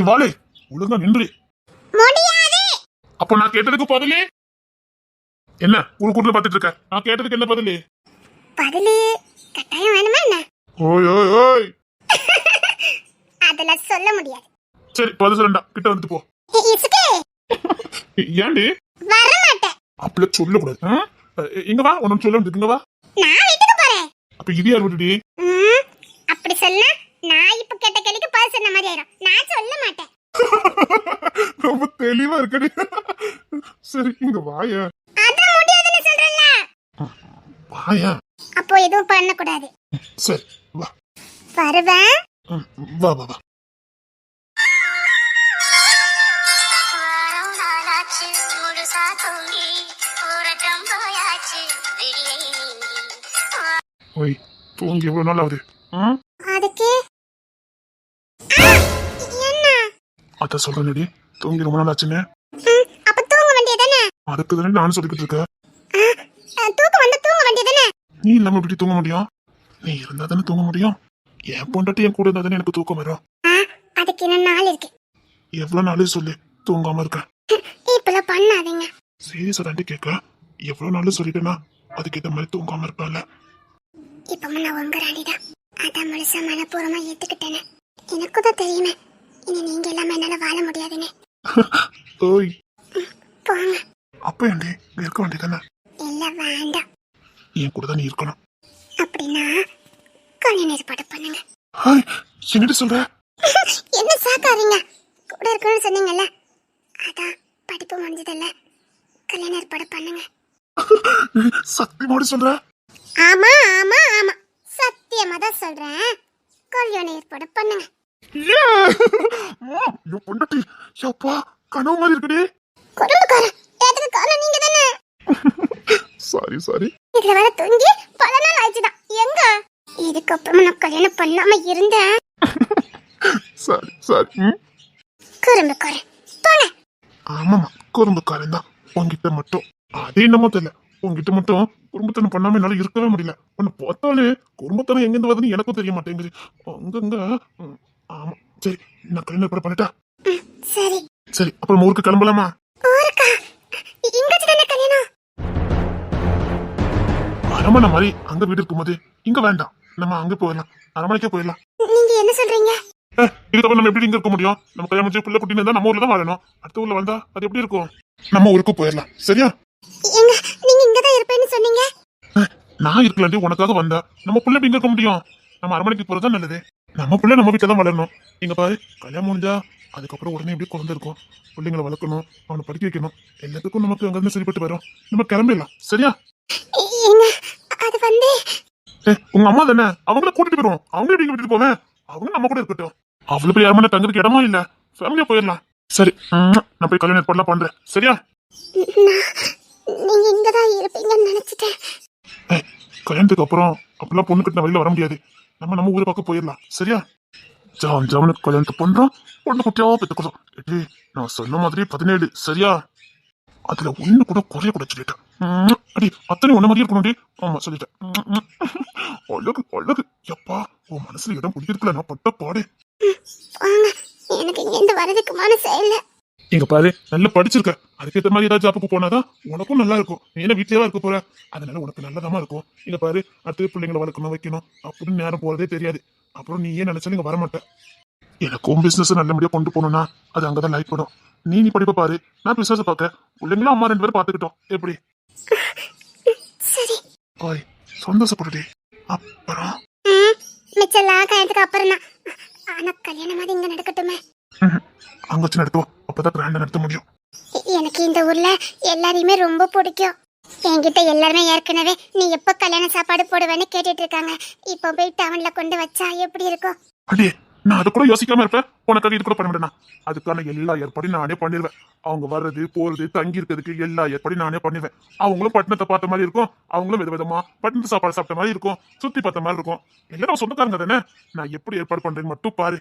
வாழு ஒழுங்கா நின்று. அப்போ நான் கேட்டதுக்கு பதிலே? என்ன ஒரு கூட்டுல பாத்துட்டு இருக்க? நான் கேட்டதுக்கு என்ன பதிலே? பதிலு கட்டாயம் வேணுமா என்ன? ஓய் ஓய் ஓய். அதுல சொல்ல முடியாது. சரி பதில் சொல்லண்டா கிட்ட வந்துட்டு போ. ஏண்டி வர மாட்டேன் அப்படி சொல்லக்கூடாது. ஆ? அஹ் இங்க வா உனக்கு சொல்ல இங்க வா. நான் வீட்டுக்கு போறேன். அப்ப இது யார் விட்டுடி அப்படி சொன்னா நான் இப்ப கேட்ட கேள்விக்கு பதில் சொன்ன மாதிரி ஆயிரும் நான் சொல்ல மாட்டேன். ரொம்ப தெளிவா இருக்கடி. சரி இங்க வாய. அதான் முடியாதுன்னு சொல்றேன்ல. வாயா. அப்போ எதுவும் பண்ணக்கூடாது. சரி வா. வருவேன். வா வா வா. முழுசா தூங்கி எவ்வளவு நாள் ஆகுது? ம்? அதுக்கு அத சொல்றேன்டி. தூங்கி ரொம்ப நாள் ஆச்சுன்னு அப்ப தூங்க வேண்டியதானே அதுக்கு தானே நானும் சொல்லிக்கிட்டு இருக்கேன். தூக்கம் வந்து தூங்க வேண்டியதானே நீ இல்லாம எப்படி தூங்க முடியும்? நீ இருந்தா தானே தூங்க முடியும். என் பொண்டாட்டி என் கூட இருந்தா தானே எனக்கு தூக்கம் வரும். அதுக்கு இன்னும் நாள் இருக்கு. எவ்வளவு நாளே சொல்லு தூங்காம இருக்கேன் இப்பெல்லாம் பண்ணாதீங்க. சீரியஸா தாண்டி கேட்க எவ்வளவு நாள் சொல்லிட்டேன்னா அதுக்கு ஏத்த மாதிரி தூங்காம இருப்பேன்ல. இப்ப நான் உங்க ராணிதான். அதான் முழுசா மனப்பூர்வமா ஏத்துக்கிட்டேனே. எனக்கும் தான் தெரியுமே இனி நீங்க இல்லாம என்னால வாழ முடியாதுன்னு. ஓய். போங்க. அப்ப ஏண்டி இங்க இருக்க வேண்டியதானே இல்ல வேண்டாம். என் கூட தான் நீ இருக்கணும். அப்படின்னா கல்யாணம் ஏற்பாடு பண்ணுங்க. ஹாய் என்னடி சொல்ற? என்ன சாக்காதீங்க? கூட இருக்கணும்னு சொன்னீங்கல்ல. அதான் படிப்பு முடிஞ்சதில்ல. கல்யாணம் ஏற்பாடு பண்ணுங்க. சத்தியமாடி சொல்ற? ஆமா ஆமா ஆமா. சத்தியமா தான் சொல்றேன். கல்யாணம் ஏற்பாடு பண்ணுங்க! என் பொண்டாட்டி. எப்பா கனவு மாதிரி இருக்குடி. குடும்பக்காரன் காரணம் நீங்க தானே சாரி சாரி. இதுல வேற தூங்கி பல நாள் ஆயிடுச்சுதான். எங்க? இதுக்கப்புறமா நான் கல்யாணம் பண்ணாம இருந்தேன். Sorry sorry. குறும்புக்காரன் போங்க. ஆமாமா குறும்புக்காரன் தான். உன்கிட்ட மட்டும். அது என்னமோ தெரியல. உன்கிட்ட மட்டும் குடும்பத்தனம் பண்ணாம என்னால இருக்கவே முடியல. உன்னை பார்த்தாலே குடும்பத்தனம் எங்கிருந்து வருதுன்னு எனக்கும் தெரிய மாட்டேங்குது. அங்கங்க ஆமா. சரி நான் கல்யாணம் ஏற்பாடு பண்ணிட்டா? சரி. சரி அப்புறம் ஊருக்கு கிளம்பலாமா? அரமனை மாதிரி அங்க வீடு இருக்கும்போது இங்க வேண்டாம். நம்ம அங்க போயிடலாம். அரமனைக்கே போயிடலாம். நீங்க என்ன சொல்றீங்க? இதுக்கப்புறம் நம்ம எப்படி இங்க இருக்க முடியும்? நம்ம கல்யாணம் முடிச்சு பிள்ளை குட்டின்னு இருந்தா நம்ம ஊர்ல தான் வாழணும். அடுத்த ஊர்ல வந்தா அது எப்படி இருக்கும்? நம்ம ஊருக்கு போயிடலாம். சரியா? எங்க நீங்க இங்க தான் இருப்பேன்னு சொன்னீங்க? நான் இருக்கலாண்டி உனக்காக வந்தா. நம்ம பிள்ளை எப்படி இங்க இருக்க முடியும்? நம்ம அரமனைக்கு போறதா நல்லது. நம்ம பிள்ளை நம்ம வீட்டுல தான் வளரணும். இங்க பாரு கல்யாணம் முடிஞ்சா அதுக்கப்புறம் உடனே எப்படி குழந்தை இருக்கும். பிள்ளைங்களை வளர்க்கணும் அவனை படிக்க வைக்கணும். எல்லாத்துக்கும் நமக்கு அங்க இருந்து சரிப்பட்டு வரும். நம்ம கிளம்பிடலாம். சரியா? அது வந்து ஏ உங்க அம்மா தானே? அவங்கள கூட்டிட்டு போயிடுவோம். அவங்க எப்படி விட்டுட்டு போவேன். அவங்க நம்ம கூட இருக்கட்டும். அவ்வளவு பெரிய அரமனை தங்குறதுக்கு இடமா இல்ல. ஃபேமிலியா போயிடலாம். சரி நான் போய் கல்யாணம் ஏற்பாடுலாம் பண்றேன். சரியா? நீங்க இங்க தான் இருப்பீங்கன்னு நினைச்சிட்டேன். கல்யாணத்துக்கு அப்புறம் அப்பெல்லாம் பொண்ணு கட்டின வெளியில வர முடியாது. நம்ம நம்ம ஊரை பக்கம் போயிடலாம். சரியா? ஜாம் ஜாமனுக்கு கல்யாணத்தை பண்றோம் பொண்ணு குட்டியாவா பெற்றுக்கிறோம் ஏடி நான் சொன்ன மாதிரி பதினேழு. சரியா? அதுல ஒண்ணு கூட குறைய கூட சொல்லிட்டேன். அடி அத்தனை ஒண்ணு மாதிரி இருக்கணும் ஆமா சொல்லிட்டேன். அழகு அழகு. எப்பா உன் மனசுல இடம் பிடிக்கிறதுக்குல நான் பட்ட பாடு. எனக்கு இங்க இருந்து வரதுக்கு மனசே இல்லை. இங்க பாரு நல்லா படிச்சிருக்க. அதுக்கேற்ற மாதிரி ஏதாவது ஜாப்புக்கு போனாதான் உனக்கும் நல்லா இருக்கும். நீ என்ன வீட்லயே இருக்க போற? அதனால உனக்கு நல்லதாமா இருக்கும். இங்க பாரு அடுத்து பிள்ளைங்களை வளர்க்கணும் வைக்கணும். அப்படின்னு நேரம் போறதே தெரியாது. அப்புறம் நீ ஏன் நினைச்சாலும் இங்க வரமாட்டேன் எனக்கும் பிசினஸ் நல்லபடியா கொண்டு போகணும்னா அது அங்கதான் லைஃப் படும் நீ நீ படிப்ப பாரு. நான் பிசினஸ் பார்க்க பிள்ளைங்களும் அம்மா ரெண்டு பேரும் பாத்துக்கிட்டோம். எப்படி? ஓய் சந்தோஷப்படுடி அப்புறம்? ம், மிச்சம்லாம் கல்யாணத்துக்கு அப்புறம் தான் ஆனா கல்யாணம் மாதிரி இங்க நடக்கட்டுமே. அங்க வச்சு நடத்துவோம். அப்பதான் கிராண்டா நடத்த முடியும். எனக்கு இந்த ஊர்ல எல்லாரையுமே ரொம்ப பிடிக்கும். என்கிட்ட எல்லாருமே ஏற்கனவே நீ எப்ப கல்யாண சாப்பாடு போடுவேன்னு கேட்டுட்டு இருக்காங்க. இப்போ போய் டவுன்ல கொண்டு வச்சா எப்படி இருக்கும்? அடே நான் அது கூட யோசிக்காம இருப்பேன். உனக்காக இது கூட பண்ண மாட்டேனா அதுக்கான எல்லா ஏற்பாடையும் நானே பண்ணிடுவேன். அவங்க வர்றது போறது தங்கி இருக்கிறதுக்கு எல்லா ஏற்பாடையும் நானே பண்ணிடுவேன். அவங்களும் பட்டணத்தை பார்த்த மாதிரி இருக்கும். அவங்களும் வித விதமா பட்டணத்து சாப்பாடு சாப்பிட்ட மாதிரி இருக்கும். சுத்தி பார்த்த மாதிரி இருக்கும். எல்லாரும் சொந்தக்காரங்க தானே? நான் எப்படி ஏற்பாடு பண்றேன்னு மட்டும் பாரு.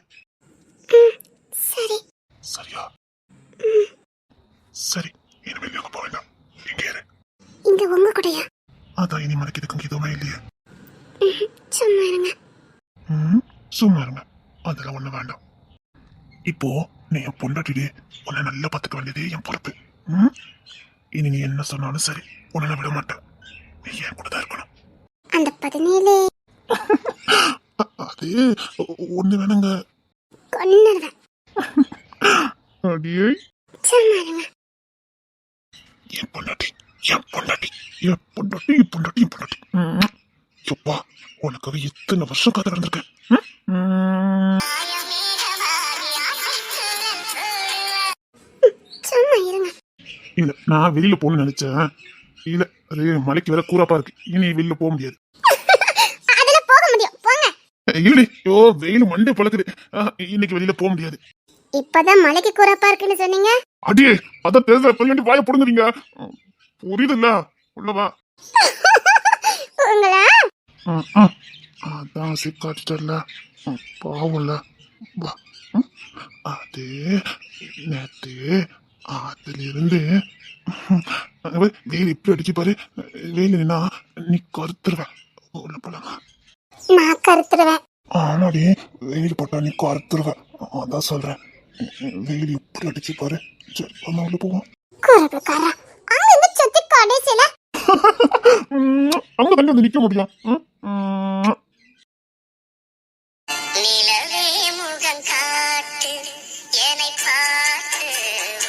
சரி. சரியா? சரி இனிமேல் நீங்க போக வேண்டாம் இங்கே இரு. இங்க உங்க கூடயா? அதான் இனி மறைக்கு இதுக்கு எதுவுமே இல்லையே. சும்மா இருங்க. ம், சும்மா இருங்க. அதெல்லாம் ஒண்ணு வேண்டாம். இப்போ நீ என் பொண்டாட்டிடி உன்னை நல்லா பார்த்துக்க வேண்டியதே என் பொறுப்பு. ம்? இனி நீ என்ன சொன்னாலும் சரி உன்னை நான் விட மாட்டேன். நீ என் கூட தான் இருக்கணும்? அந்த பதினேழு. அது ஒண்ணு வேணுங்க. கொன்னுடுவேன். அடியே என் பொண்டாட்டி என் பொண்டாட்டி என் பொண்டாட்டி என் பொண்டாட்டி என் பொண்டாட்டி. எப்பா உனக்காக எத்தனை வருஷம் காத்து கிடந்திருக்கேன் இல்ல நான் வெளியில போகணும்னு நினைச்சேன் இல்ல அது மலைக்கு வேற கூறாப்பா இருக்கு இனி வெளியில போக முடியாது. அதுல போக முடியும். போங்க. இல்லை ஐயோ வெயில் மண்டை பழக்குது. இன்னைக்கு வெளியில போக முடியாது. இப்பதான் மலைக்கு கூறப்பா இருக்குன்னு சொன்னீங்க? அடியே அதான் பேசுற பிள்ளைங்க வாய போடுங்கிறீங்க. புரியுதுல்ல? உள்ளவா உங்களா. அதான் சிக்காட்டிட்டல பாவம்ல. அது நேத்து அதுல இருந்து வெயில் இப்படி அடிச்சு பாரு. வெயில் நீ கருத்துருவ. உள்ள போலாமா. நான் கருத்துருவேன். ஆமாடி வெயில் போட்டா நீ கருத்துருவ. அதான் சொல்றேன். வெயில் இப்படி அடிச்சு பாரு. சரி நம்ம உள்ள போவோம். கூறப்புக்காரா அங்க இருந்து சுத்தி கடைசியில. அங்க தங்க வந்து நிக்க முடியும். நிலவே முகம் காட்டு என்னை பார்த்து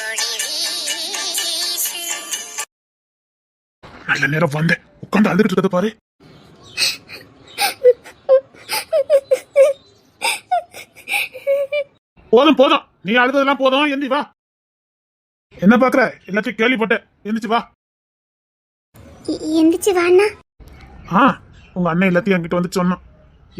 ஒளி வீசு. நல்ல நேரம் வந்தேன். உட்காந்து அழுதுட்டு இருக்கத பாரு. போதும் போதும். நீ அழுததெல்லாம் போதும் எந்தி வா. என்ன பாக்குற எல்லாத்தையும் கேள்விப்பட்டேன். எந்திரிச்சு வா. எந்திரிச்சு வாண்ணா ஆ உங்க அண்ணன் எல்லாத்தையும் என்கிட்ட வந்து சொன்னான்.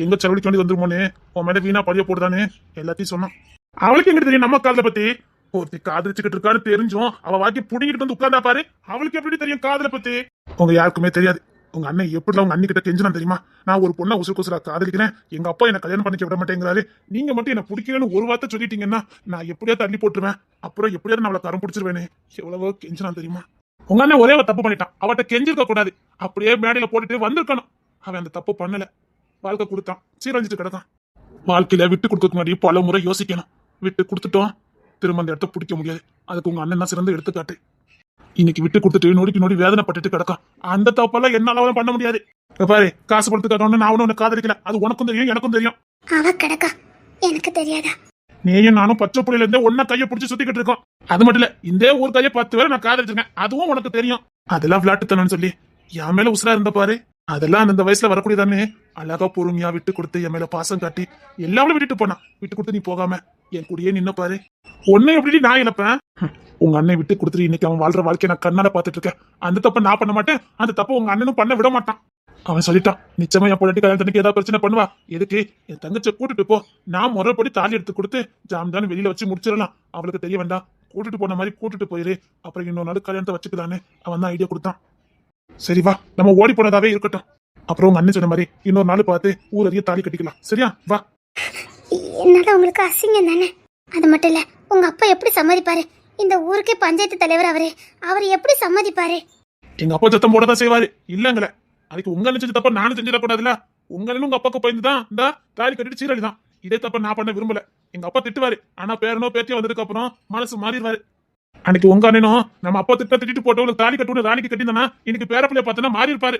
எங்க செலவழிக்க வேண்டி வந்துருமோனே உன் மேல வீணா பதிய போடுதானே எல்லாத்தையும் சொன்னான். அவளுக்கு எங்கிட்ட தெரியும் நம்ம காதல பத்தி? ஒருத்தி காதலிச்சுக்கிட்டு இருக்கான்னு தெரிஞ்சும் அவ வாக்கி புடிங்கிட்டு வந்து உட்கார்ந்தா பாரு அவளுக்கு எப்படி தெரியும் காதல பத்தி? உங்க யாருக்குமே தெரியாது. உங்க அண்ணன் எப்படி உங்க அண்ணி கிட்ட கெஞ்சினா தெரியுமா? நான் ஒரு பொண்ணை உசுறு குசுரா காதலிக்கிறேன். எங்க அப்பா என்ன கல்யாணம் பண்ணிக்க விட மாட்டேங்கிறாரு. நீங்க மட்டும் என்ன பிடிக்கலன்னு ஒரு வார்த்தை சொல்லிட்டீங்கன்னா நான் எப்படியா தள்ளி போட்டுருவேன். அப்புறம் எப்படியாவது நான் அவளை கரம் பிடிச்சிருவேனே. எவ்வளவோ கெஞ்சினா தெரியுமா? உங்க அண்ணன் ஒரே ஒரு தப்பு பண்ணிட்டான். அவட்ட கெஞ்சிருக்க கூடாது. அப்படியே மேடையில போட்டுட்டு வந்திருக்கணும். அவன் அந்த தப்பு பண்ணல. வாழ்க்கை கொடுத்தான். சீரழிஞ்சிட்டு கிடக்கான். வாழ்க்கையில விட்டு கொடுக்க முன்னாடி பல முறை யோசிக்கணும். விட்டு கொடுத்துட்டோம். திரும்ப அந்த இடத்த பிடிக்க முடியாது. அதுக்கு உங்க அண்ணன் தான் சிறந்து எடுத்துக்காட்டு. இன்னைக்கு விட்டு கொடுத்துட்டு நொடிக்கு நொடி வேதனைப்பட்டுட்டு கிடக்கான். அந்த தப்பெல்லாம் என்னால பண்ண முடியாது. பாரு காசு படுத்துக்காக நான் அவனை உன்னை காதலிக்கல. அது உனக்கும் தெரியும் எனக்கும் தெரியும். அவ கிடக்கா? எனக்கு தெரியாதா? நீயும் நானும் பச்சை புள்ளையில இருந்தே ஒன்ன கையை பிடிச்சி சுத்திக்கிட்டு இருக்கோம். அது மட்டும் இல்ல இந்த ஊர் கையை பத்து பேரை நான் காதலிச்சிருக்கேன். அதுவும் உனக்கு தெரியும். அதெல்லாம் விளையாட்டுத்தனம்னு சொல்லி என் மேல உசுரா இருந்த பாரு. அதெல்லாம் அந்த வயசுல வரக்கூடியதானே. அழகா பொறுமையா விட்டு கொடுத்து என் மேல பாசம் காட்டி எல்லாமே விட்டுட்டு போனான். விட்டு கொடுத்து நீ போகாம. என் கூடயே நின்ன பாரு. உன்னை எப்படி நான் இழப்பேன்? உங்க அண்ணன் விட்டு கொடுத்துட்டு இன்னைக்கு அவன் வாழ்ற வாழ்க்கைய நான் கண்ணால பாத்துட்டு இருக்கேன். அந்த தப்பை நான் பண்ண மாட்டேன். அந்த தப்ப உங்க அண்ணனும் பண்ண விட மாட்டான். அவன் சொல்லிட்டான் நிச்சயமா என் பொண்டாட்டி கல்யாணத்துக்கு ஏதாவது பிரச்சனை பண்ணுவா? எதுக்கு? என் தங்கச்சியை கூட்டிட்டு போ. நான் முறைப்படி தாலி எடுத்து கொடுத்து ஜாம்தான் வெளியில வச்சு முடிச்சிடலாம். அவளுக்கு தெரிய வேண்டாம். கூட்டிட்டு போன மாதிரி கூட்டிட்டு போயிரு. அப்புறம் இன்னொரு நாள் கல்யாணத்தை வச்சுக்கலான்னு அவன் தான் ஐடியா கொடுத்தான். சரி வா நம்ம ஓடி போனதாவே இருக்கட்டும். அப்புறம் உங்க அண்ணன் சொன்ன மாதிரி இன்னொரு நாள் பார்த்து ஊர் அறிய தாலி கட்டிக்கலாம். சரியா? வா. என்னால உங்களுக்கு அசிங்கம் தானே? அது மட்டும் இல்ல உங்க அப்பா எப்படி சம்மதிப்பாரு? இந்த ஊருக்கே பஞ்சாயத்து தலைவர் அவரு அவர் எப்படி சம்மதிப்பாரு? எங்க அப்பா சத்தம் போடதான் செய்வாரு. இல்லங்களே அதுக்கு உங்க நினைச்சது தப்ப நானும் செஞ்சிடக்கூடாதுல உங்க அண்ணனும் உங்க அப்பாக்கு பயந்து தான் இந்த தாலி கட்டிட்டு சீரழி தான் இதே தப்ப நான் பண்ண விரும்பல. எங்க அப்பா திட்டுவாரு. ஆனா பேரனோ பேத்தியோ வந்ததுக்கு அப்புறம் மனசு மாறிடுவாரு. அன்னைக்கு உங்க அண்ணனும் நம்ம அப்பா திட்ட திட்டிட்டு போட்டவங்களுக்கு தாலி கட்டுன்னு ராணிக்கு கட்டிந்தானா இன்னைக்கு பேரப்பிள்ளைய பார்த்தனா மாறி இருப்பாரு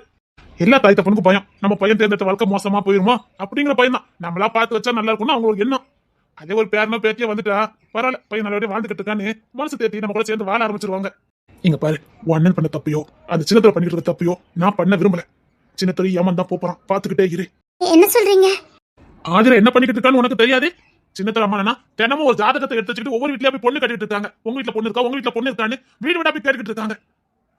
எல்லா தாய் தப்பனுக்கும் பயம். நம்ம பையன் தேர்ந்தெடுத்த வாழ்க்கை மோசமா போயிருமோ? அப்படிங்கிற பயம் தான். நம்மளா பார்த்து வச்சா நல்லா இருக்கும்னு அவங்களுக்கு எண்ணம் அதே ஒரு பேரனோ பேத்தியோ வந்துட்டா பரவாயில்ல பையன் நல்லபடியா வாழ்ந்துகிட்டு இருக்கான்னு மனசு தேத்தி நம்ம கூட சேர்ந்து வாழ ஆரம்பிச்சிருவாங்க. இங்க பாரு அண்ணன் பண்ண தப்பையோ அந்த சின்னத்துல பண்ணிட்டு இருக்க தப்பையோ நான் பண்ண விரும்பல. சின்னத்துல ஏமாந்து தான் போறான்? பாத்துக்கிட்டே இரு. என்ன சொல்றீங்க? ஆதிர என்ன பண்ணிக்கிட்டு இருக்கான்னு உனக்கு தெரியாது? சின்னத்துல அம்மா தினமும் ஒரு ஜாதகத்தை எடுத்து வச்சுக்கிட்டு ஒவ்வொரு வீட்லயா போய் பொண்ணு கட்டிட்டு இருக்காங்க. உங்க வீட்ல பொண்ணு இருக்கா? உங்க வீட்ல பொண்ணு இருக்கான்னு வீடு வீடா போய் கேட்டுக்கிட்டு இருக்காங்க.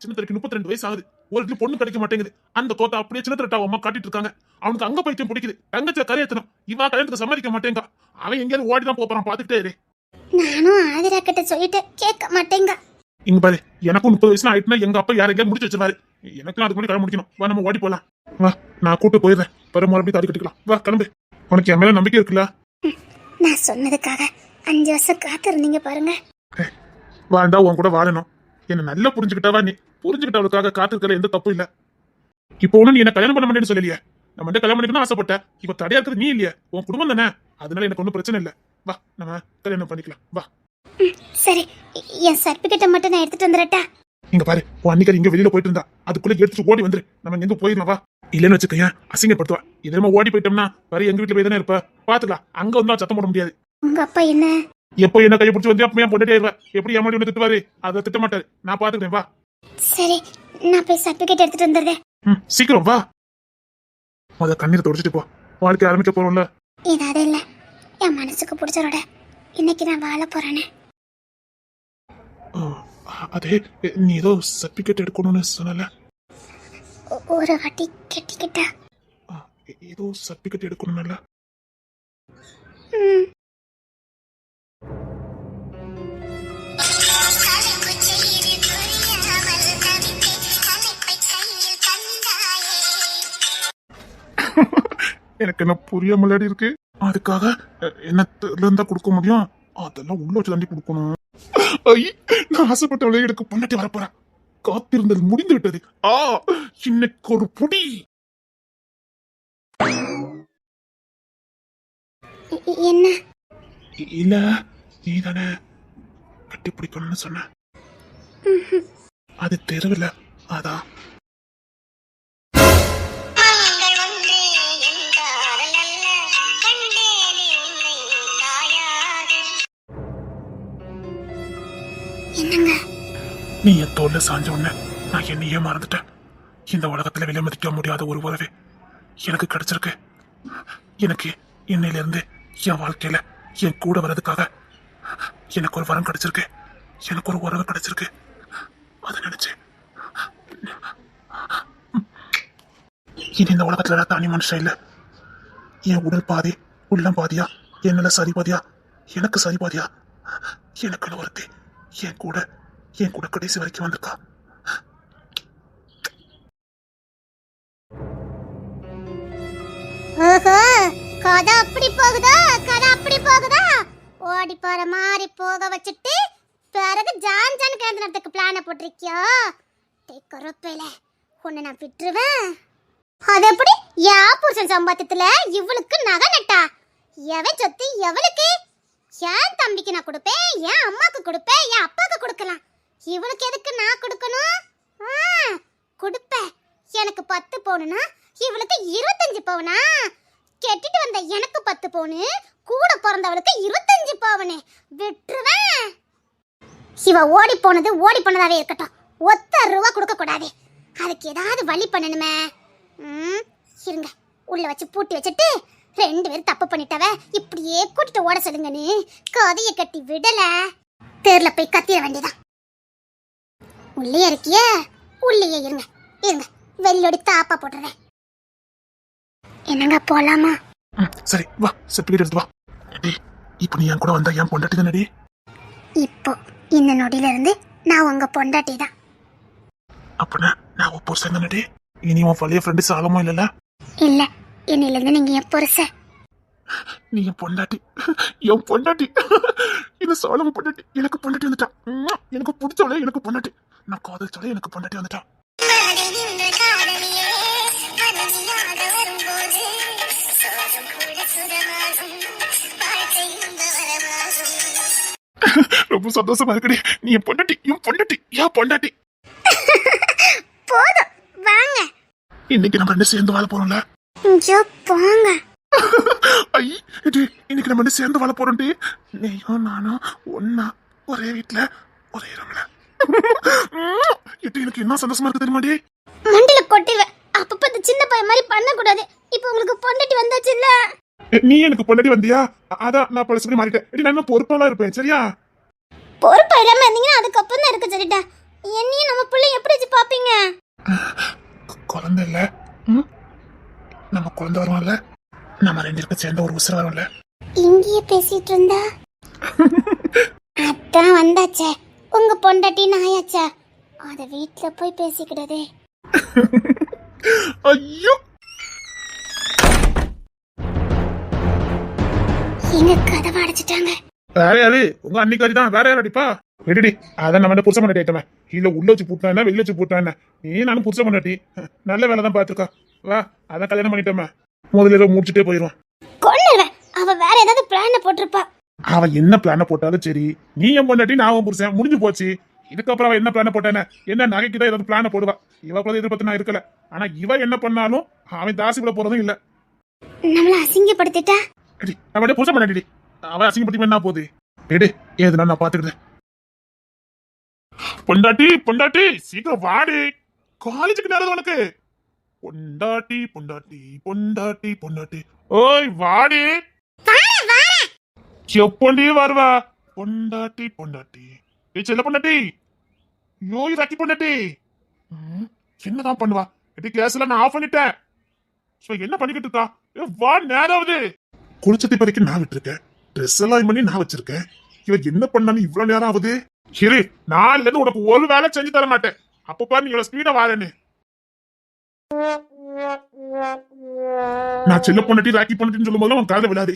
சின்னத்தரைக்கு முப்பத்தி ரெண்டு வயசு ஆகுது ஒரு பொண்ணு கிடைக்க மாட்டேங்குது. அந்த கோட்டை அப்படியே சின்னத்திரட்டா அம்மா காட்டிட்டு இருக்காங்க. அவனுக்கு அங்க பைத்தியம் பிடிக்குது. தங்கச்சில கரையத்தணும். இவா கல்யாணத்துக்கு சம்மதிக்க மாட்டேங்க. அவன் எங்கேயாவது ஓடி தான் போறான். பாத்துக்கிட்டே இரு. நானும் ஆதிரா கிட்ட சொல்லிட்டு கேட்க மாட்டேங்க. இங்க பாரு எனக்கும் முப்பது வயசுல ஆயிட்டுனா எங்க அப்பா யார் எங்கேயாவது முடிச்சு வச்சிருவாரு. எனக்கும் அதுக்கு முன்னாடி கல்யாணம் முடிக்கணும். வா நம்ம ஓடி போலாம். வா நான் கூட்டு போயிடுறேன். பிற மறுபடியும் தாடி கட்டிக்கலாம். வா கிளம்பு. உனக்கு என் மேல நம்பிக்கை இருக்குல்ல? நான் சொன்னதுக்காக அஞ்சு வருஷம் காத்திருந்தீங்க பாருங்க. வாழ்ந்தா உன் கூட வாழணும். என்ன நல்லா புரிஞ்சுக்கிட்டாவா நீ? புரிஞ்சுக்கிட்டவளுக்காக காத்திருக்கல எந்த தப்பும் இல்ல. இப்போ ஒண்ணு நீ என்ன கல்யாணம் பண்ண மாட்டேன்னு சொல்லலையே? நம்ம வந்து கல்யாணம் பண்ணிக்கணும் ஆசைப்பட்ட? இப்போ தடையா இருக்கிறது நீ இல்லையா. உன் குடும்பம் தானே? அதனால எனக்கு ஒன்றும் பிரச்சனை இல்லை. வா நம்ம கல்யாணம் பண்ணிக்கலாம். வா. சரி. என் சர்டிபிகேட்டை மட்டும் நான் எடுத்துட்டு வந்துடட்டா? இங்க பாரு உன் அன்னிக்காரி இங்க வெளியில போயிட்டு இருந்தா. அதுக்குள்ள எடுத்துட்டு ஓடி வந்துரு. நம்ம எங்க போயிடலாம் வா. இல்லன்னு வச்சுக்கேன் அசிங்கப்படுத்துவா. இதே ஓடி போயிட்டோம்னா வேற எங்க வீட்டுல போய் தானே இருப்ப? பாத்துக்கலாம். அங்க வந்தா சத்தம் போட முடியாது. உங்க அப்பா என்ன? எப்போ என்ன கையை பிடிச்சி வந்து அப்ப பொண்டாட்டி ஆயிருவா எப்படி ஏமாடி ஒன்று திட்டுவாரு? அதை திட்ட மாட்டாரு நான் பாத்துக்கிறேன் வா. சரி நான் போய் சர்டிபிகேட் எடுத்துட்டு வந்துடுறேன். ம் சீக்கிரம் வா. முத கண்ணீரை தொடச்சிட்டு போ. வாழ்க்கை ஆரம்பிக்க போறோம்ல. ஏதாவது இல்லை. என் மனசுக்கு பிடிச்சரோட இன்னைக்கு நான் வாழ போறேனே. அதே நீ ஏதோ சர்டிபிகேட் எடுக்கணும்னு சொன்னல? ஒரு வாட்டி கெட்டிக்கிட்டா. ஏதோ சர்டிபிகேட் எடுக்கணும்ல எனக்கு என்ன புரியாமலடி இருக்கு? அதுக்காக என்னத்துல இருந்தா கொடுக்க முடியும்? அதெல்லாம் உள்ள வச்சு தாண்டி கொடுக்கணும். ஐ நான் ஆசைப்பட்ட விளையாடுக்கு பொண்டாட்டி வரப்போறேன் காத்திருந்தது முடிந்து விட்டது. ஆ இன்னைக்கு ஒரு புடி. என்ன? இல்ல நீ தானே கட்டி பிடிக்கணும்னு சொன்ன. அது தெருவில் அதான். நீ என் தோல்ல சாஞ்ச உடனே நான் என்னையே மறந்துட்டேன். இந்த உலகத்துல விலை மதிக்க முடியாத ஒரு உறவு எனக்கு கிடைச்சிருக்கு. எனக்கு இன்னையில இருந்து என் வாழ்க்கையில என் கூட வர்றதுக்காக எனக்கு ஒரு வரம் கிடைச்சிருக்கு. எனக்கு ஒரு உறவு கிடைச்சிருக்கு. அதை நினைச்சு இனி இந்த உலகத்துல தனி மனுஷன் இல்ல. என் உடல் பாதி உள்ளம் பாதியா என்னல சரி பாதியா? எனக்கு சரி பாதியா? எனக்குன்னு ஒருத்தி என் கூட என் கூட கடைசி வரைக்கும் வந்திருக்கா? ஓஹோ கதை அப்படி போகுதா? கதை அப்படி போகுதா? ஓடி போற மாதிரி போக வச்சுட்டு பிறகு ஜான் ஜான் கிளம்புறதுக்கு பிளான போட்டிருக்கியோ? டே கருப்பையில உன்னை நான் விட்டுருவேன். அது எப்படி? யா புருஷன் சம்பாத்தியத்துல இவளுக்கு நகை நட்டா? எவன் சொத்து எவளுக்கு? என் தம்பிக்கு நான் கொடுப்பேன்? என் அம்மாக்கு கொடுப்பேன்? என் அப்பாவுக்கு கொடுக்கலாம்? இவளுக்கு எதுக்கு நான் கொடுக்கணும்? ஆ, கொடுப்பேன். எனக்கு பத்து பவுனுனா இவளுக்கு இருபத்தஞ்சு பவுனா? கெட்டிட்டு வந்த எனக்கு பத்து பவுனு கூட பிறந்தவளுக்கு இருபத்தஞ்சு பவுனு. விட்டுருவேன். இவ ஓடி போனது ஓடி போனதாவே இருக்கட்டும். ஒத்த ரூபா கொடுக்க கூடாது. அதுக்கு ஏதாவது வழி பண்ணணுமே. ம், இருங்க. உள்ள வச்சு பூட்டி வச்சுட்டு ரெண்டு பேரும் தப்பு பண்ணிட்டவ இப்படியே கூட்டிட்டு ஓட சொல்லுங்கன்னு கதையை கட்டி விடல. தேர்ல போய் கத்திர வேண்டியதான் உள்ளே இருக்கிய? உள்ளேயே இருங்க. இருங்க. வெள்ளோடி தாப்பா போட்டுறேன். என்னங்க போலாமா? சரி வா. சர்டிபிகேட் எடுத்து வா. இப்போ நீ என் கூட வந்தா என் பொண்டாட்டி தானடி இப்போ இந்த நொடியில இருந்து நான் உங்க பொண்டாட்டி தான். அப்படின்னா நான் உன் புருஷன் தானடி இனி உன் பழைய ஃப்ரெண்டு சாகமும் இல்லைல்ல? இல்ல இன்னையில இருந்து நீங்க என் புருஷன். நீ என் பொண்டாட்டி. என் பொண்டாட்டி. இந்த சாலம பொண்டாட்டி. எனக்கு பொண்டாட்டி வந்துட்டான் எனக்கு பிடிச்சவளே எனக்கு பொண்டாட்டி. நான் காதலிச்சவளே எனக்கு பொண்டாட்டி வரமாகும். ரொம்ப சந்தோஷமா இருக்குடி. நீ என் பொண்டாட்டி என் பொண்டாட்டி என் பொண்டாட்டி. போதும் வாங்க. இன்னைக்கு நம்ம ரெண்டு சேர்ந்து வாழ போறோம்ல. ஐயோ போங்க. ஐ இது இன்னைக்கு நம்ம ரெண்டு சேர்ந்து வாழ போறோம்டி. நீயும் நானும் ஒன்னா ஒரே வீட்ல ஒரே ரூம்ல இது எனக்கு என்ன சந்தோஷமா இருக்கு தெரியுமாடி? மண்டில கொட்டிடுவேன் அப்பப்ப இந்த சின்ன பையன் மாதிரி பண்ணக்கூடாது. இப்போ உங்களுக்கு பொண்டாட்டி வந்தாச்சு இல்ல நீ எனக்கு பொண்டாட்டி வந்தியா? அதான் நான் பழசுபடி மாறிட்டேன். நான் இன்னும் பொறுப்பாலாம் இருப்பேன் சரியா? பொறுப்பு இல்லாம இருந்தீங்கன்னா அதுக்கப்புறம் தான் இருக்க சொல்லிட்டா என்னையும் நம்ம பிள்ளை எப்படி வச்சு பாப்பீங்க? குழந்தை இல்ல. ம்? நம்ம குழந்தை வருவோம்ல நம்ம ரெண்டு பேருக்கு சேர்ந்த ஒரு உசுர வரும்ல இங்கேயே பேசிட்டு இருந்தா? அதான் வந்தாச்சே. உங்க பொண்டாட்டி நாயாச்சா? அத வீட்ல போய் பேசிக்கிட்டதே ஐயோ! எங்க கதவை அடைச்சிட்டாங்க. வேற யாரு? உங்க அன்னிக்காரி தான். வேற யார் அடிப்பா விடுடி. அதான் நம்ம புருஷ பண்ணி ஐட்டமே இல்ல உள்ள வச்சு பூட்டா என்ன? வெளில வச்சு பூட்டா என்ன? நீ நானும் புருஷ பண்ணாட்டி நல்ல வேலை தான் பாத்துருக்கா வா அதான் கல்யாணம் பண்ணிட்டோமே. முதல்ல ஏதோ முடிச்சுட்டே போயிரும் கொன்னுருவேன். அவ வேற ஏதாவது பிளான போட்டிருப்பா. அவ என்ன பிளான போட்டாலும் சரி நீ என் பொண்டாட்டி நான் புருஷன் முடிஞ்சு போச்சு. இதுக்கப்புறம் அவ என்ன பிளான போட்டானே? என்ன நகைக்கு தான் ஏதாவது பிளான போடுவா? இவ கூட எதிர்பார்த்து நான் இருக்கல. ஆனா இவ என்ன பண்ணாலும் அவன் தாசி கூட போறதும் இல்ல. நம்மள அசிங்கப்படுத்திட்டா? அடி அவன் புருஷன் பண்ணாடி அவன் அசிங்கப்படி என்ன போகுது? எடு ஏதுனா நான் பாத்துக்கிறேன் பொண்டாட்டி பொண்டாட்டி சீக்கிரம் வாடி. காலேஜுக்கு நேரம் உனக்கு. பொண்டாட்டி பொண்டாட்டி பொண்டாட்டி பொண்டாட்டி. ஓய் வாடி. எப்பொண்டி வருவா. பொண்டாட்டி பொண்டாட்டி. ஏ செல்ல பொண்டாட்டி. யோய் ராக்கி பொண்டாட்டி. ம், என்னதான் பண்ணுவா? எடி கேஸ்ல நான் ஆஃப் பண்ணிட்டேன். சோ என்ன பண்ணிக்கிட்டு இருக்கா? ஏ, வா நேராவது. குளிச்சத்தை பறிக்க நான் விட்டுருக்கேன். ட்ரெஸ் எல்லாம் பண்ணி நான் வச்சிருக்கேன். இவர் என்ன பண்ணாலும் இவ்வளவு நேரம் ஆகுது? சரி நாலுல இருந்து உனக்கு ஒரு வேலை செஞ்சு தர மாட்டேன். அப்ப பாரு நீ ஸ்பீடா வாரேன்னு. நான் செல்ல பொண்ணட்டி ராக்கி பொண்ணட்டின்னு சொல்லும் போது உன் காதுல விழாது.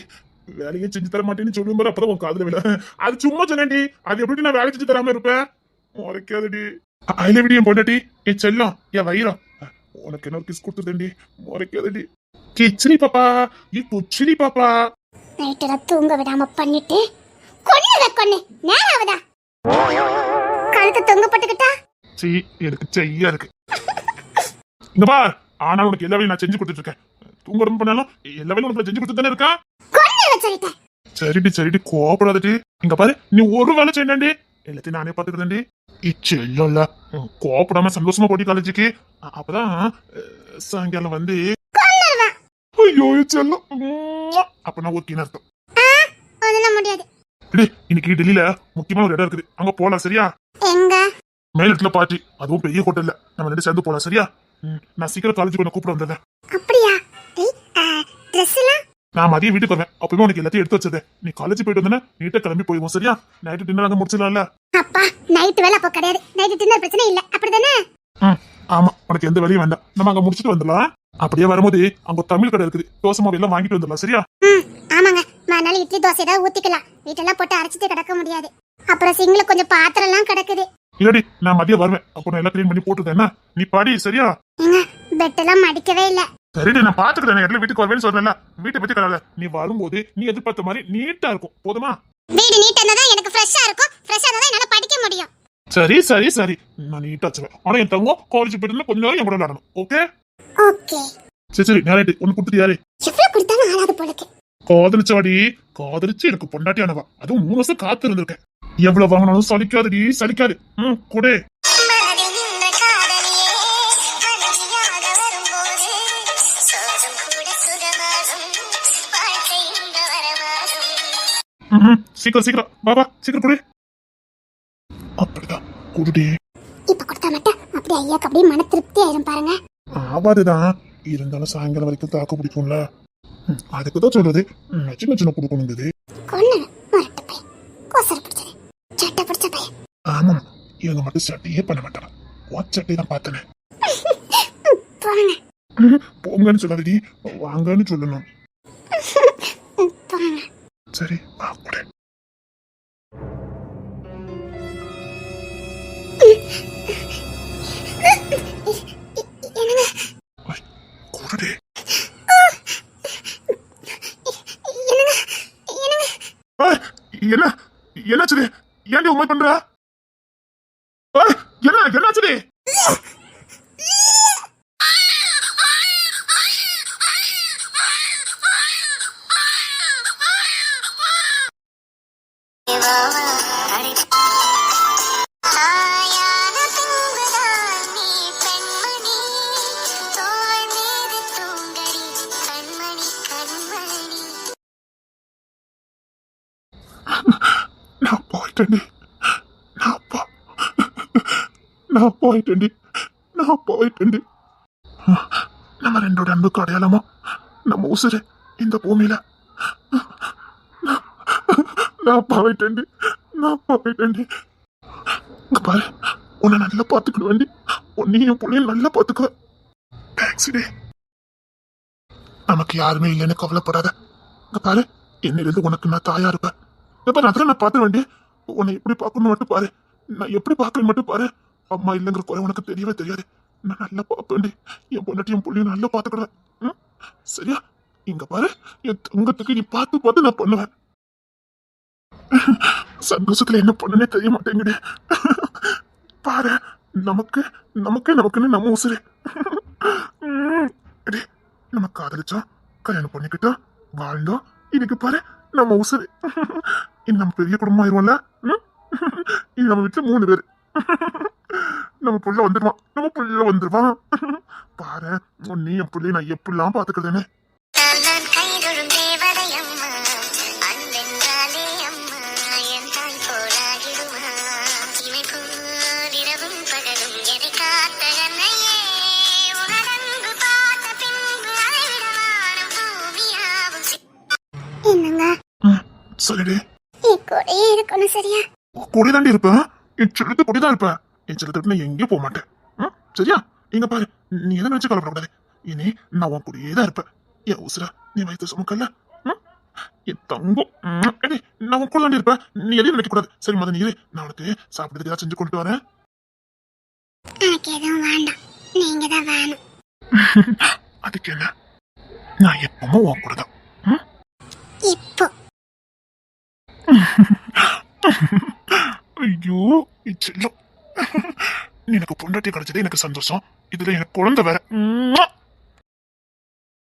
வேலையே செஞ்சு தர மாட்டேன்னு சொல்லும் போது அப்பதான் உன் காதுல விழா. அது சும்மா சொன்னேன்டி. அது எப்படி நான் வேலை செஞ்சு தராம இருப்பேன்? முறைக்காதடி. அதுல விடியும் பொண்டாட்டி. என் செல்லம் என் வயிறம் உனக்கு என்ன கிஸ் கொடுத்துட்டேன்டி முறைக்காதடி. கிச்சிரி பாப்பா. நீ புச்சிரி பாப்பா. நைட்டுல தூங்க விடாம பண்ணிட்டு கொன்னத கொன்னு. நேராவதா கழுத்து தொங்க போட்டுக்கிட்டா? சீ எனக்கு செய்யா இருக்கு. இங்க பார். ஆனா உனக்கு எல்லா நான் செஞ்சு கொடுத்துட்டு இருக்கேன். தூங்க உடம்பு பண்ணாலும் எல்லா வேலையும் உனக்கு செஞ்சு கொடுத்துட்டு தானே இருக்கா சரிடி சரிடி கோபப்படாதடி இங்க பாரு நீ ஒரு வேலை செய்யண்டாண்டி. எல்லாத்தையும் நானே பாத்துக்கிறேன்டி இச்சு இல்ல கோபப்படாம சந்தோஷமா போட்டி காலேஜுக்கு. அப்பதான் சாயங்காலம் வந்து ஐயோ செல்லம். அப்ப நான் ஓகேன்னு அர்த்தம். முடியாது. டேய், இன்னைக்கு டெல்லியில முக்கியமான ஒரு இடம் இருக்குது. அங்க போலாம் சரியா? எங்க? மேலிடத்துல பார்ட்டி அதுவும் பெரிய ஹோட்டல்ல நம்ம ரெண்டு சேர்ந்து போலாம் சரியா? நான் சீக்கிரம் காலேஜுக்கு கூப்பிட வந்துடுறேன் ட்ரெஸ் எல்லாம்? நான் மதியம் வீட்டுக்கு வருவேன். அப்பவே உனக்கு எல்லாத்தையும் எடுத்து வச்சதே நீ காலேஜ் போயிட்டு வந்தேன்னா நீட்டா கிளம்பி போயிடுவோம் சரியா? நைட்டு டின்னர் அங்க முடிச்சிடலாம்ல? அப்பா நைட் வேலை அப்போ கிடையாது. நைட் டின்னர் பிரச்சனை இல்ல. அப்படிதானே? ஆமா. உனக்கு எந்த வேலையும் வேண்டாம். நம்ம அங்க முடிச்சிட்டு வந்துடலாம். அப்படியே வரும்போது அங்க தமிழ் கடை இருக்குது. தோசை மாவு எல்லாம் வாங்கிட்டு வந்துடலாம் சரியா? ஆமாங்க. மறுநாள் இட்லி தோசை ஏதாவது ஊத்திக்கலாம். வீட்டெல்லாம் போட்டு அரைச்சிட்டு கிடக்க முடியாது. அப்புறம் சிங்கில கொஞ்சம் பாத்திரம் எல்லாம் கிடக்குது. இல்லடி நான் மதியம் வருவேன். அப்போ நான் எல்லாம் க்ளீன் பண்ணி போட்டுருக்கேன் என்ன? நீ பாடி சரியா? ஏங்க பெட் எல்லாம் மடிக்கவே இல்ல. சரிடி நான் பாத்துக்கிறேன். இடத்துல வீட்டுக்கு வருவேன்னு சொல்றேன்ல. வீட்டை பத்தி கலல நீ வரும்போது நீ எதிர்பார்த்த மாதிரி நீட்டா இருக்கும். போதுமா? வீடு நீட்டா இருந்தா தான் எனக்கு ஃப்ரெஷ்ஷா இருக்கும். ஃப்ரெஷ்ஷா இருந்தா தான் என்னால படிக்க முடியும். சரி சரி சரி. நான் நீட்டா வச்சுவேன் ஆனா என் தங்கம் காலேஜ் போயிட்டு கொஞ்ச நேரம் என் கூட விளையாடணும். ஓகே ஓகே சரி சரி. நேராயிட்டு ஒன்னு கொடுத்துட்டு யாரு? எவ்வளவு கொடுத்தாலும் ஆளாது போலக்கு. காதலிச்சவாடி காதலிச்சு எனக்கு பொண்டாட்டியானவா. அதுவும் மூணு வருஷம் காத்து இருந்திருக்கேன். எவ்வளவு வாங்கினாலும் சலிக்காதுடி சலிக்காது. ம் கொடு. சீக்கிரம் சீக்கிரம். பாபா சீக்கிரம் கொடு அப்படிதான் குடுடி இப்ப கொடுத்தா மட்டும் அப்படியே ஐயாக்கு அப்படியே மன திருப்தி ஆயிரும் பாருங்க. ஆவாதுதான் இருந்தாலும் சாயங்காலம் வரைக்கும் தாக்கு பிடிக்கும்ல. அதுக்கு தான் சொல்றது. சின்ன சின்ன பையன். ஆமாம். இவங்க மட்டும் சட்டையே பண்ண மாட்டாங்க. வாட்ச் சட்டை தான் பார்த்தனே. போங்கன்னு சொல்லாதடி. வாங்கன்னு சொல்லணும். சரி வா கொடு. கொடுடி. என்ன? என்னாச்சுது ஏன்டி உண்மை பண்ற? என்ன? என்னாச்சுது நான் போயிட்டேன்டி. நான் போயிட்டேன்டி. நம்ம ரெண்டோட அன்புக்கு அடையாளமா? நம்ம உசுறு இந்த பூமியில. நான் போயிட்டேன்டி. நான் போயிட்டேன்டி. இங்க பாரு உன்னை நல்லா பார்த்துக்கிடுவேண்டி உன்னையும் புள்ளையும் நல்லா பார்த்துக்க தேங்க்ஸ்டி நமக்கு யாருமே இல்லைன்னு கவலைப்படாத. இங்க பாரு என்னிலிருந்து உனக்கு நான் தாயா இருப்பேன். இப்போ நான் அதெல்லாம் நான் பார்த்து உன்னை எப்படி பார்க்கணும்னு மட்டும் பாரு. நான் எப்படி பார்க்கணும்னு மட்டும் பாரு. அம்மா இல்லைங்கிற குறை உனக்கு தெரியவே தெரியாது. நான் நல்லா பார்ப்பேன்டி என் பொண்டாட்டியும் புள்ளியும் நல்லா பார்த்துக்கிடுவேன். ம்? சரியா? இங்க பாரு. என் தங்கத்துக்கு நீ பார்த்து பார்த்து நான் பண்ணுவேன். சந்தோஷத்துல என்ன பண்ணனே தெரிய மாட்டேங்குது. பாரு. நமக்கு நமக்கு நமக்குன்னு நம்ம உசுரு நம்ம காதலிச்சோம். கல்யாணம் பண்ணிக்கிட்டோம். வாழ்ந்தோம். இன்னைக்கு பாரு நம்ம உசுறு. இது நம்ம பெரிய குடும்பம் ஆயிருவோம்ல இது நம்ம வீட்டுல மூணு பேரு. நம்ம புள்ள வந்துடுவான் நம்ம புள்ள வந்துடுவான் பாரு நீ என் புள்ளை நான் எப்படிலாம் ம், சொல்லுடி. கூடயே இருக்கணும் சரியா? கூடயே தாண்டி இருப்பேன். என் செல்லத்து கூட தான் இருப்பேன். என் செல்லத்தை விட்டு நான் எங்கேயும் போக மாட்டேன். ம், சரியா? இங்க பாரு. நீ எதை நினைச்சு கவலைப்படக்கூடாது. இனி நான் உன் கூடயே தான் இருப்பேன். என் உசுரா நீ வயிற்று சுமக்கல்ல? என் தங்கம். நான் உன் கூட தாண்டி இருப்பேன். நீ எதையும் நினைக்க கூடாது. சரி மத நீ. நான் உனக்கு சாப்பிடுறதுக்கு ஏதாவது செஞ்சு கொண்டு வரேன். அதுக்கு என்ன? நான் எப்பவுமே உன் கூட தான். ஐயோ செல்லம். எனக்கு பொண்டாட்டி கிடைச்சது எனக்கு சந்தோஷம். இதுல எனக்கு குழந்தை வேற.